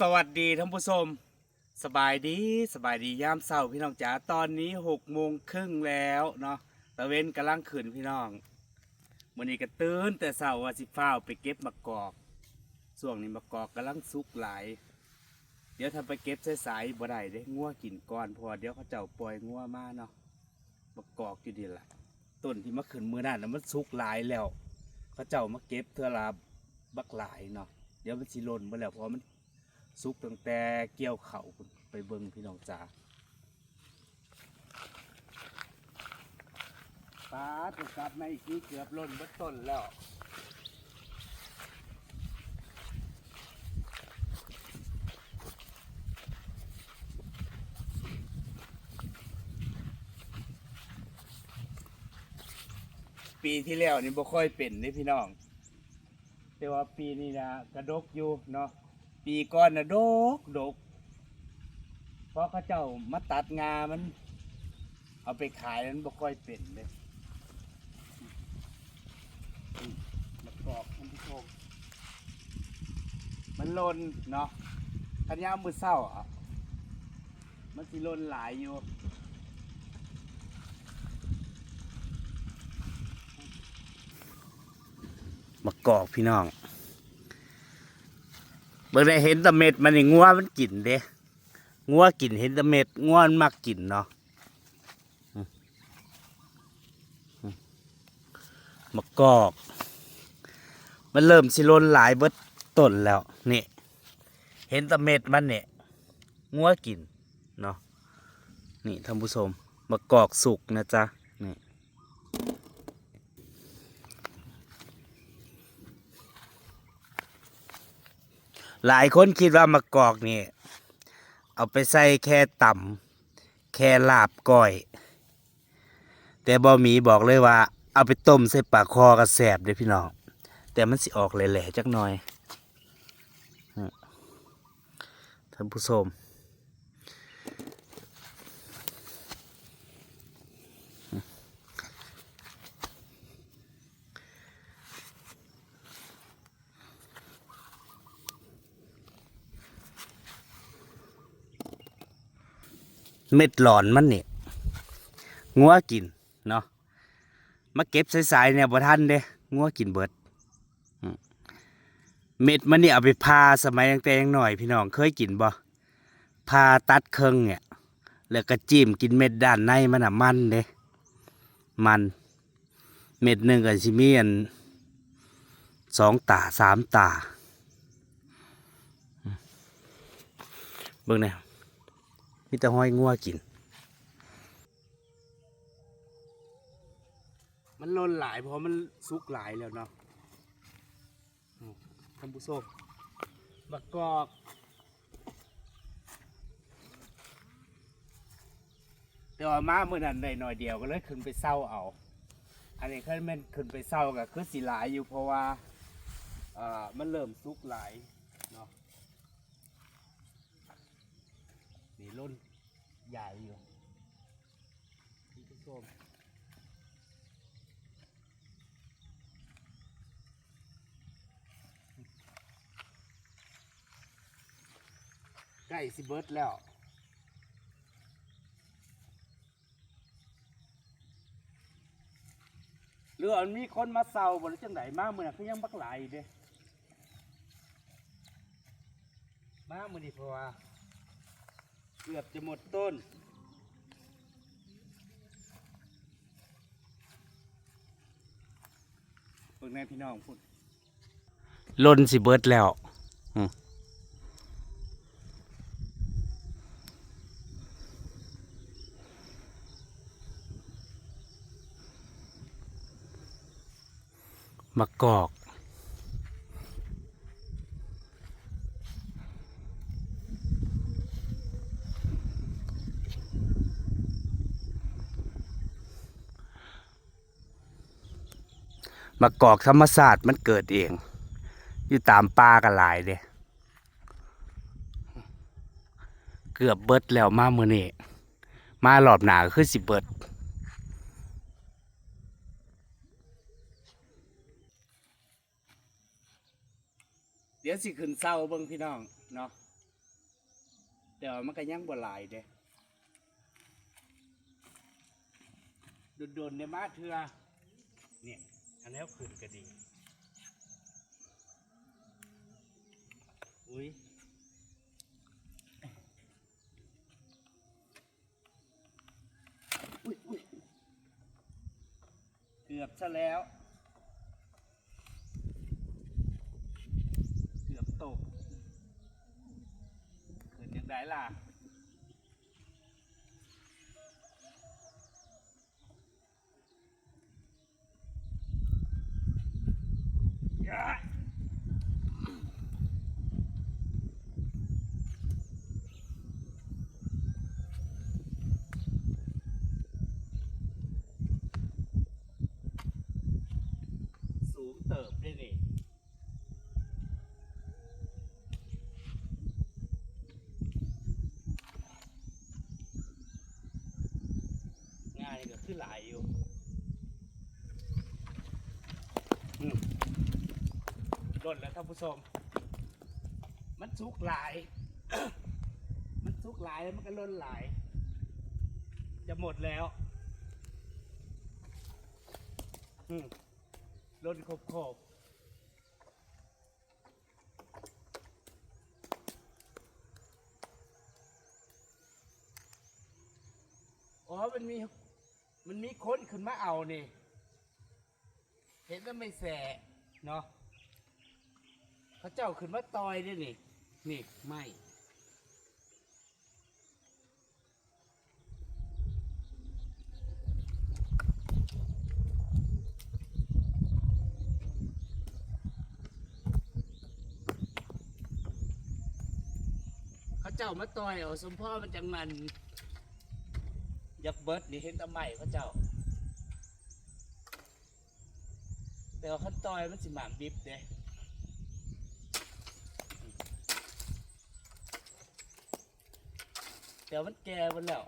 สวัสดีท่านผู้ชม สบายดีสบายดียามเช้าพี่น้องจ๋าตอนนี้หกโมงครึ่งแล้วเนาะตะเวนกำลังขึ้นพี่น้องมื้อนี้ก็ตื่นแต่เช้าว่าสิฟ้าวไปเก็บมะกอกช่วงนี้มะกอกกำลังสุกหลาย เดี๋ยวถ้าไปเก็บสายๆบ่ได้เด้งัวกินก่อนพอเดี๋ยวเขาเจ้าปล่อยงัวมาเนาะมะกอกอยู่ดีล่ะต้นที่มาขึ้นมือนั่นน่ะมันสุกหลายแล้ว เขาเจ้ามาเก็บเทื่อละบักหลายเนาะเดี๋ยวมันสิหล่นไปแล้วพราะมัน สุกตั้งแต่เกี่ยวเขาพุ่นไปเบิ่งพี่น้องจ๋าปาดกลับมาอีกทีเกือบล้นเบัดต้นแล้วปีที่แล้วนี่บ่ค่อยเป็นนี่พี่น้อง แต่ว่าปีนี้นะกระดกอยู่เนาะ ปีก่อนนะดกดกเพราะเขาเจ้ามาตัดงามัน เอาไปขายนั้นบ่ค่อยเป็นเลยอืมมะกอกท่านผู้ชมมันหลนเนาะทันยามมือเศร้าอะมันสิหลนหลายอยู่มะกอกพี่น้อง เบิ่งได้เห็นตะเม็ดมันนี่งัวมันกินเด้งัวกินเห็นตะเม็ดงัวมันมักกินเนาะมะกอก มันเริ่มสิล้นหลายเบิดต้นแล้วนี่เห็นตะเม็ดมันเนี่ยงัวกินเนาะนี่ท่านผู้ชมมะกอกสุกนะจ๊ะนี่ หลายคนคิดว่ามะกอกนี่ เอาไปใส่แค่ต่ำแค่ลาบก้อย แต่บอหมีบอกเลยว่า เอาไปต้มใส่ปากคอกระแสบเด้อพี่น้อง แต่มันสิออกแหล่ๆจักหน่อยท่านผู้ชม เม็ดหลอนมันนี่งัวกินเนาะมาเก็บสายๆเนี่ยบ่ทันเด้งัวกินเบิดเม็ดมันนี่เอาไปพาสมัยตั้งแต่ยังหน่อยพี่น้องเคยกินบ่พาตัดเครื่องเนี่ย แล้วก็จิ้มกินเม็ดด้านในมันอะมันเด้มัน เม็ดหนึ่งก็สิมีอันสองตาสามตาเบิ่งเนี่ย มีแต่ห้อยงัวกิน มันลนหลายเพราะมันสุกหลายแล้วเนาะอืมท่านผู้ชมบักกอกแต่ว่ามาเมื่อนั้นได้หน่อยเดียวก็เลยขึ้นไปเศร้าเอา อันนี้ขึ้นมันขึ้นไปเศร้าก็คือสีหลายอยู่เพราะว่า อ่อมันเริ่มสุกหลายเนาะ ล้นใหญ่อยู่ท่านผู้ชมใกล้สิเบิร์ดแล้วหรืออันมีคนมาเศร้าบนจังไดมาเมื่อนั้นคือยังบักหลายอยู่เด้มาเมื่อนี้เพราะว่า เกือบจะหมดต้นเพิ่งแม่พี่น้องพูดลนสิเบิดแล้วมมะกอก มะกอกธรรมศาสตร์มันเกิดเอง อยู่ตามป่ากันหลายเด้เกือบเบิดแล้วมาเมือนี้มาหลอบหนาก็คือสิเบิดเดี๋ยวสิขึ้นเศร้าเบิ่งพี่น้องเนาะแต่ว่ามันก็ยังบ่หลายเด้โดนๆในมาเถื่อเนี่ย อันแล้วขึ้นก็ดี อุ้ยอุ้ยอุ้ยเกือบซะแล้ว เกือบตกขึ้นยังไงล่ะ สูงเติบได้เลยง่ายก็คือหลายอยู่อืมลดแล้วท่านผู้ชม มันสุกหลาย มันสุกหลายแล้วมันก็ล้นหลาย จะหมดแล้ว อืม รถขบขบอ๋อ มันมี มันมีคนขึ้นมาเอานี่ เห็นแล้วไม่แสะเนาะเขาเจ้าขึ้นมาตอยด้วยนี่ นี่ ไม่ จ้ามาต่อยเอาสมพ่อมันจังมันอยากเบิร์ดนี่เห็นแตะใหม่เขาเจ้า แต่ว่าเขาต่อยมันสิหมามดิบเด้แต่ว่ามันแก่หมดแล้ว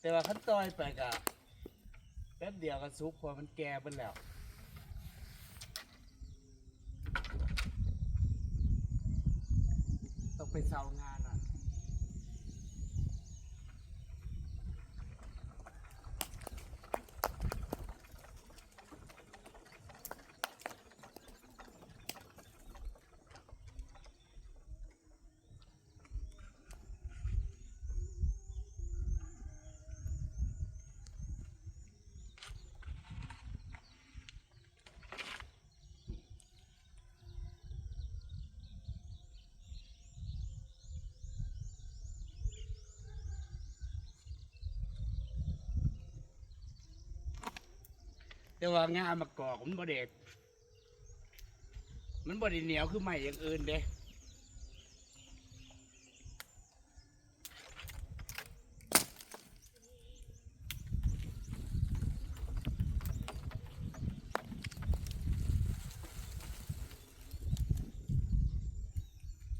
แต่ว่าขั้นต่อยไปกะแป๊บเดียวก็สุกพอมันแก่ไปแล้วต้องไปเซางานอะ แต่ว่างามมากอกมันบ่เด็ดมันบ่ได้เหนียวคือไม่อย่างอื่นเด้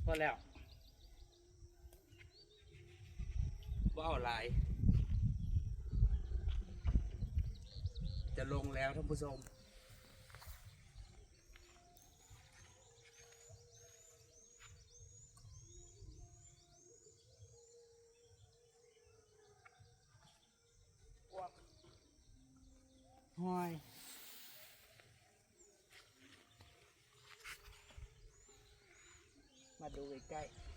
พอแล้วบ่เอาหลาย จะลงแล้วท่านผู้ชมห้อยมาดูใกล้ๆ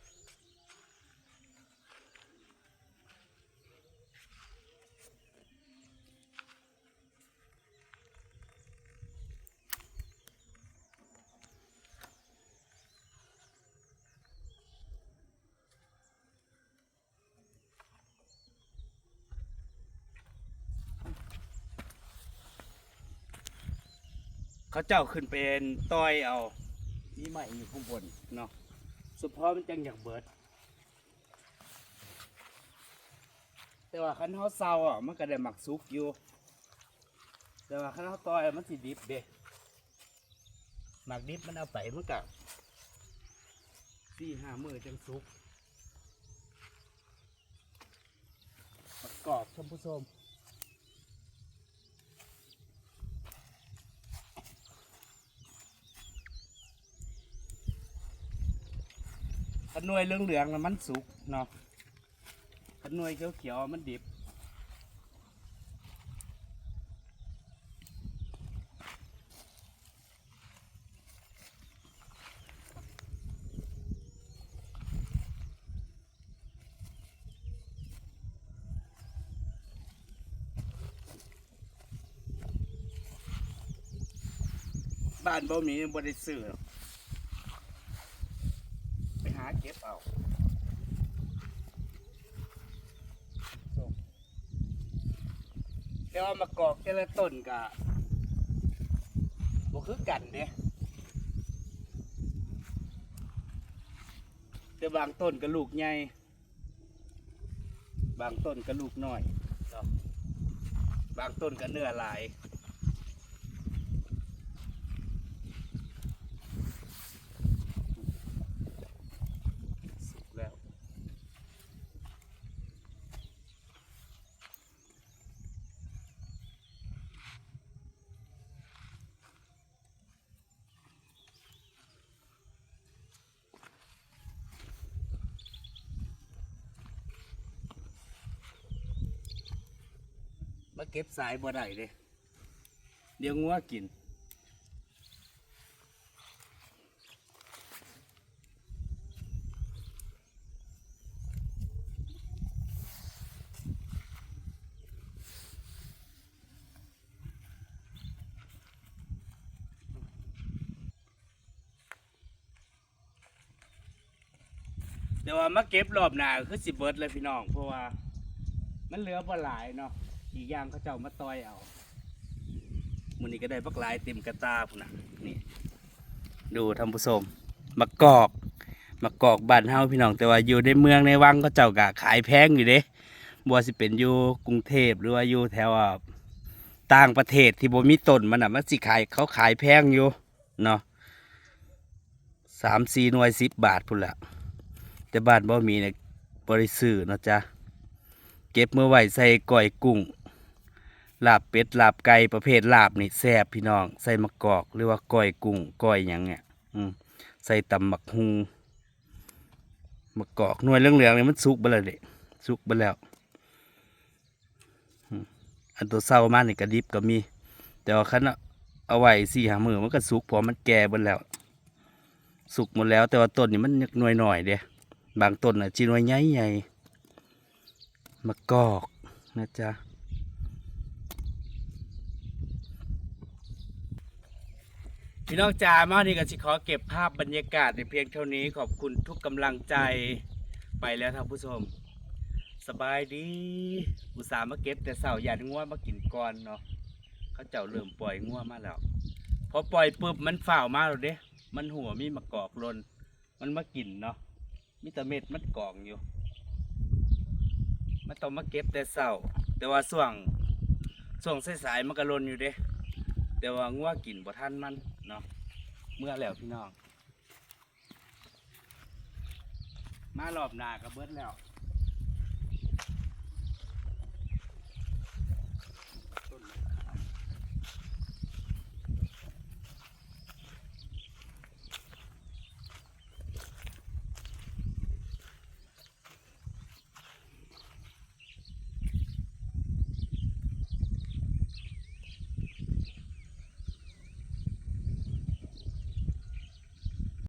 เขาเจ้าขึ้นเป็นต้อยเอานี่ใหม่อยู่ข้างบนเนาะสุดพอมันจังอยากเบิด แต่ว่าคันเขาเศร้าอะมันก็ได้หมักซุกอยู่ แต่ว่าข้างนอกต่อยมันสิดิบเด้หมักดิบมันเอาไปมันกับสี่ห้ามือจังสุกประกอบท่านผู้ชม นวยเหลืองๆนะมันสุกเนาะขนวยเขียวๆมันดิบบ้านบ่มีบ่ได้ซื้อ เก็บเอาแต่ว่ามากอกแต่ละต้นก็บ่คือกันเด้แต่บางต้นก็ลูกใหญ่ บางต้นก็ลูกน้อย บางต้นก็เนื้อหลาย มาเก็บสายบ่ได้เลยเดี๋ยวงัวกินเดี๋ยวว่ามาเก็บรอบหน้าคือสิเบิดเลยพี่น้อง เพราะว่า มันเหลือบ่หลายเนาะ อีกอย่างเขาเจ้ามาต่อยเอามันนี้ก็ได้บักลายเต็มกระตาพุ่นนะนี่ ดูท่านผู้ชมมะกอกมะกอกบ้านเฮาพี่น้องแต่ว่าอยู่ในเมืองในวังเขาเจ้ากะขายแพงอยู่เด้บ่ว่าสิเป็นอยู่กรุงเทพหรือว่าอยู่แถวต่างประเทศที่บ่มีต้นมันน่ะมันสิขายเขาขายแพงอยู่เนาะสามสี่หน่วยสิบบาทพุ่นละแต่บ้านบ่มีเนี่ยบริสื่อเนาะจ๊ะเก็บเมื่อไว้ใส่ก้อยกุ้ง ลาบเป็ดลาบไก่ประเภทลาบนี่แซ่บพี่น้อง ใส่มะกอก หรือว่าก้อยกุ้งก้อยหยังเนี่ยอืมใส่ตำมักฮุงมะกอกหน่วยเหลืองๆเนี่ยมันสุกไปแล้วเด็สุกไปแล้วอันตัวเศร้ามากนี่กระดิบก็มี แต่ว่าคันเอาไว้สี่หามือมันก็สุกเพอมันแก่ไปแล้ว สุกหมดแล้ว แต่ว่าต้นนี่มันหน่วยหน่อยเด้บางต้นอะจีนวยใหญ่ใหญ่ๆมะกอกนะจ๊ะ พี่น้องจ๋ามานี่ก็สิขอเก็บภาพบรรยากาศในเพียงเท่านี้ขอบคุณทุกกำลังใจไปแล้วท่านผู้ชม สบายดี อุตส่าห์มาเก็บแต่เสาร์ยานงัวมากินก่อนเนาะเขาเจ้าเริ่มปล่อยงัวมาแล้วพอปล่อยปุ๊บมันฝ่าวมาแล้วเด้ มันหัวมีมะกอกลน มันมากินเนาะมีแต่เม็ดมันกองอยู่มันต้องมาเก็บแต่เศร้าแต่ว่าส่วงส่วงสายๆมันก็ลนอยู่เด้ แต่ว่างัวกินบ่ทันมัน เนาะเมื่อแล้วพี่น้อง มารอบหน้าก็เบิดแล้ว